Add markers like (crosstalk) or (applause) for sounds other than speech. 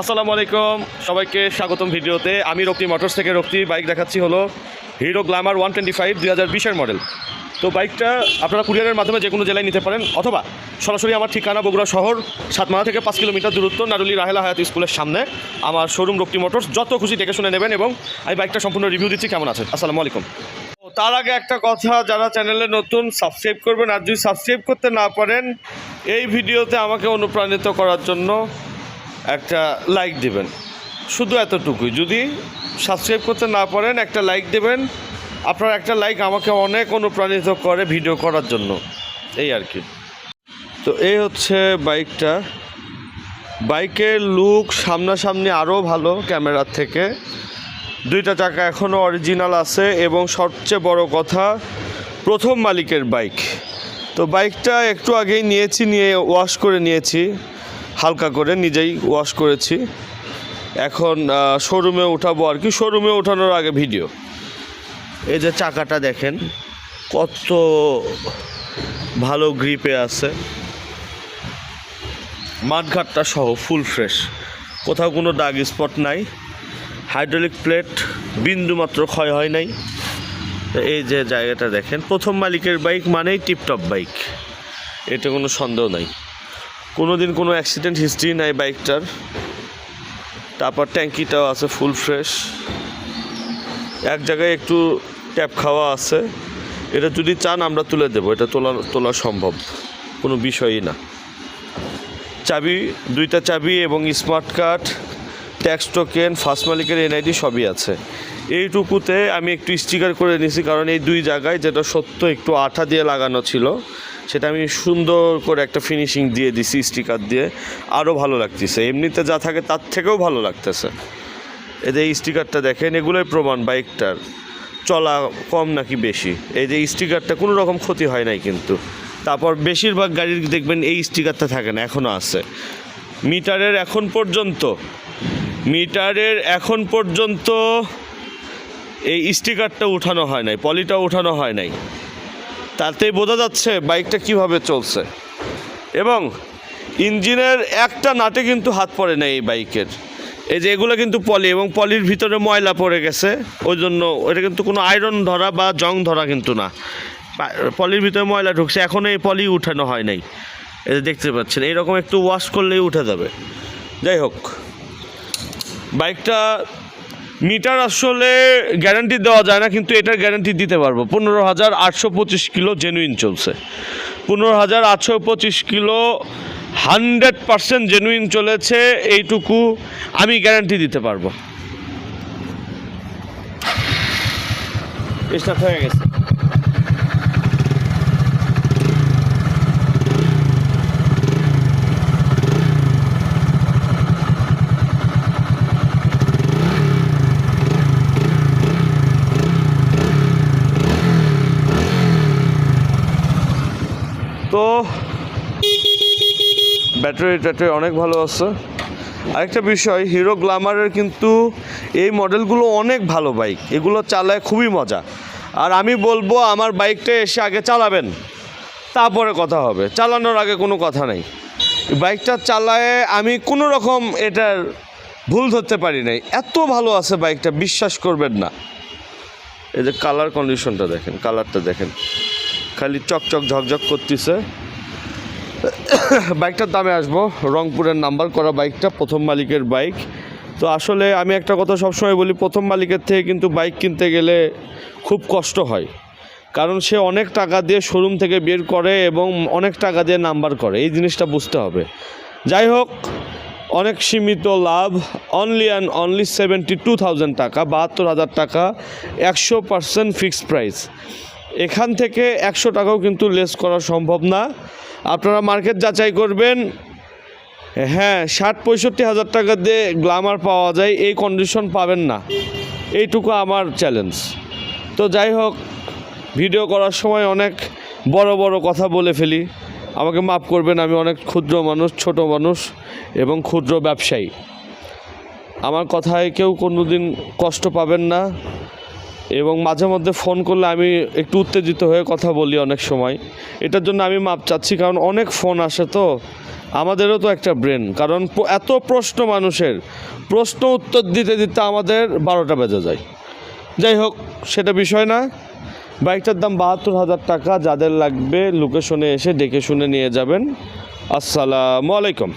আসসালামু আলাইকুম। সবাইকে স্বাগতম ভিডিওতে। আমি রক্তি মোটরস থেকে রক্তি বাইক দেখাচ্ছি হলো Hero Glamour one twenty five দুই হাজার বিশের মডেল। তো বাইকটা আপনারা কুরিয়ারের মাধ্যমে যে কোনো জেলায় নিতে পারেন অথবা সরাসরি আমার ঠিকানা বগুড়া শহর সাতমালা থেকে পাঁচ কিলোমিটার দূরত্ব নারুলি রাহেলা হায়াত স্কুলের সামনে আমার শোরুম রক্তি মোটরস। যত খুশি দেখে শুনে নেবেন এবং আমি বাইকটা সম্পূর্ণ রিভিউ দিচ্ছি। কেমন আছে আসসালামু আলাইকুম। তার আগে একটা কথা, যারা চ্যানেলে নতুন সাবস্ক্রাইব করবেন। আর যদি সাবস্ক্রাইব করতে না পারেন, এই ভিডিওতে আমাকে অনুপ্রাণিত করার জন্য একটা লাইক দেবেন। শুধু এতটুকুই। যদি সাবস্ক্রাইব করতে না পারেন, একটা লাইক দেবেন। আপনার একটা লাইক আমাকে অনেক অনুপ্রাণিত করে ভিডিও করার জন্য। এই আর কি। তো এই হচ্ছে বাইকটা বাইকের লুক সামনাসামনি আরও ভালো ক্যামেরার থেকে। দুইটা চাকা এখনও অরিজিনাল আছে এবং সবচেয়ে বড় কথা, প্রথম মালিকের বাইক তো বাইকটা একটু আগেই নিয়েছি, নিয়ে ওয়াশ করে নিয়েছি। হালকা করে নিজেই ওয়াশ করেছি। এখন শোরুমে উঠাবো আর কি। শোরুমে ওঠানোর আগে ভিডিও এই যে চাকাটা দেখেন, কত ভালো গ্রিপে আছে। মাঠঘাটটা সহ ফুল ফ্রেশ কোথাও কোনো দাগ স্পট নাই। হাইড্রোলিক প্লেট বিন্দু মাত্র ক্ষয় হয় নাই। এই যে জায়গাটা দেখেন, প্রথম মালিকের বাইক মানেই টিপটপ বাইক এটা কোনো সন্দেহ নাই। কোনো দিন কোনো অ্যাক্সিডেন্ট হিস্ট্রি নাই বাইকটার তারপর ট্যাঙ্কিটাও আছে ফুল ফ্রেশ এক জায়গায় একটু ট্যাপ খাওয়া আছে। এটা যদি চান আমরা তুলে দেবো, এটা তোলা তোলা সম্ভব। কোনো বিষয়ই না। চাবি, দুইটা চাবি এবং smart card tax token first মালিকের এনআইডি সবই আছে। এইটুকুতে আমি একটু স্টিকার করে নিয়েছি কারণ এই দুই জায়গায় যেটা সত্য, একটু আঠা দিয়ে লাগানো ছিল। সেটা আমি সুন্দর করে একটা ফিনিশিং দিয়ে দিছি স্টিকার দিয়ে। আরও ভালো লাগতেছে। এমনিতে যা থাকে তার থেকেও ভালো লাগতেছে। যে এই স্টিকারটা দেখেন, এগুলোই প্রমাণ বাইকটার চলা কম নাকি বেশি? এই যে স্টিকারটা কোনো রকম ক্ষতি হয় নাই কিন্তু। তারপর বেশিরভাগ গাড়ির দেখবেন এই স্টিকারটা থাকে না এখনও আছে। মিটারের এখন পর্যন্ত, মিটারের এখন পর্যন্ত এই স্টিকারটা উঠানো হয় নাই, পলিটা উঠানো হয় নাই। তাতেই বোঝা যাচ্ছে বাইকটা কীভাবে চলছে। এবং ইঞ্জিনের একটা নাটে কিন্তু হাত পড়ে না এই বাইকের। এই যে এগুলো কিন্তু পলি এবং পলির ভিতরে ময়লা পড়ে গেছে, ওই জন্য এটা কিন্তু কোনো আয়রন ধরা বা জং ধরা কিন্তু না। পলির ভিতরে ময়লা ঢুকছে এখনও এই পলি উঠানো হয় নাই। এই দেখতে পাচ্ছেন, এইরকম একটু ওয়াশ করলেই উঠে যাবে। যাই হোক, বাইকটা মিটার আসলে গ্যারান্টি দেওয়া যায় না, কিন্তু এটার গ্যারান্টি দিতে পারব। পনেরো হাজার আটশো পঁচিশ কিলো জেনুইন চলছে। পনেরো হাজার আটশো পঁচিশ কিলো হান্ড্রেড পারসেন্ট জেনুইন চলেছে, এইটুকু আমি গ্যারান্টি দিতে পারব। স্টার্ট হয়ে গেছে তো ব্যাটারি ট্যাটারি অনেক ভালো আছে। আরেকটা বিষয় হিরো গ্ল্যামারের কিন্তু এই মডেলগুলো অনেক ভালো বাইক এগুলো চালায় খুবই মজা। আর আমি বলব, আমার বাইকটা এসে আগে চালাবেন, তারপরে কথা হবে। চালানোর আগে কোনো কথা নেই। বাইকটা চালায় আমি কোনো রকম এটার ভুল ধরতে পারি নাই। এত ভালো আছে বাইকটা বিশ্বাস করবেন না। যে কালার কন্ডিশনটা দেখেন কালারটা দেখেন। খালি চকচক ঝকঝক করতেছে। (coughs) বাইকটার দামে আসব। রংপুরের নাম্বার করা বাইকটা প্রথম মালিকের বাইক তো আসলে আমি একটা কথা সবসময় বলি, প্রথম মালিকের থেকে কিন্তু বাইক কিনতে গেলে খুব কষ্ট হয়। কারণ সে অনেক টাকা দিয়ে শোরুম থেকে বের করে এবং অনেক টাকা দিয়ে নাম্বার করে। এই জিনিসটা বুঝতে হবে। যাই হোক, অনেক সীমিত লাভ। Only and only seventy two thousand টাকা, বাহাত্তর হাজার টাকা, একশো পার্সেন্ট ফিক্সড প্রাইস এখান থেকে একশো টাকাও কিন্তু লেস করা সম্ভব না। আপনারা মার্কেট যাচাই করবেন। হ্যাঁ ষাট পঁয়ষট্টি হাজার টাকা দিয়ে গ্লামার পাওয়া যায়, এই কন্ডিশন পাবেন না। এইটুকু আমার চ্যালেঞ্জ তো যাই হোক ভিডিও করার সময় অনেক বড় বড় কথা বলে ফেলি। আমাকে মাফ করবেন, আমি অনেক ক্ষুদ্র মানুষ, ছোট মানুষ এবং ক্ষুদ্র ব্যবসায়ী। আমার কথায় কেউ কোনো দিন কষ্ট পাবেন না। এবং মাঝে মধ্যে ফোন করলে আমি একটু উত্তেজিত হয়ে কথা বলি অনেক সময়। এটার জন্য আমি মাপ চাচ্ছি, কারণ অনেক ফোন আসে তো। আমাদেরও তো একটা ব্রেন, কারণ এত প্রশ্ন মানুষের। প্রশ্ন উত্তর দিতে দিতে আমাদের বারোটা বেজে যায়। যাই হোক, সেটা বিষয় না। বাইকটার দাম বাহাত্তর হাজার টাকা, যাদের লাগবে লোকেশনে এসে ডেকে শুনে নিয়ে যাবেন। আসসালামু আলাইকুম।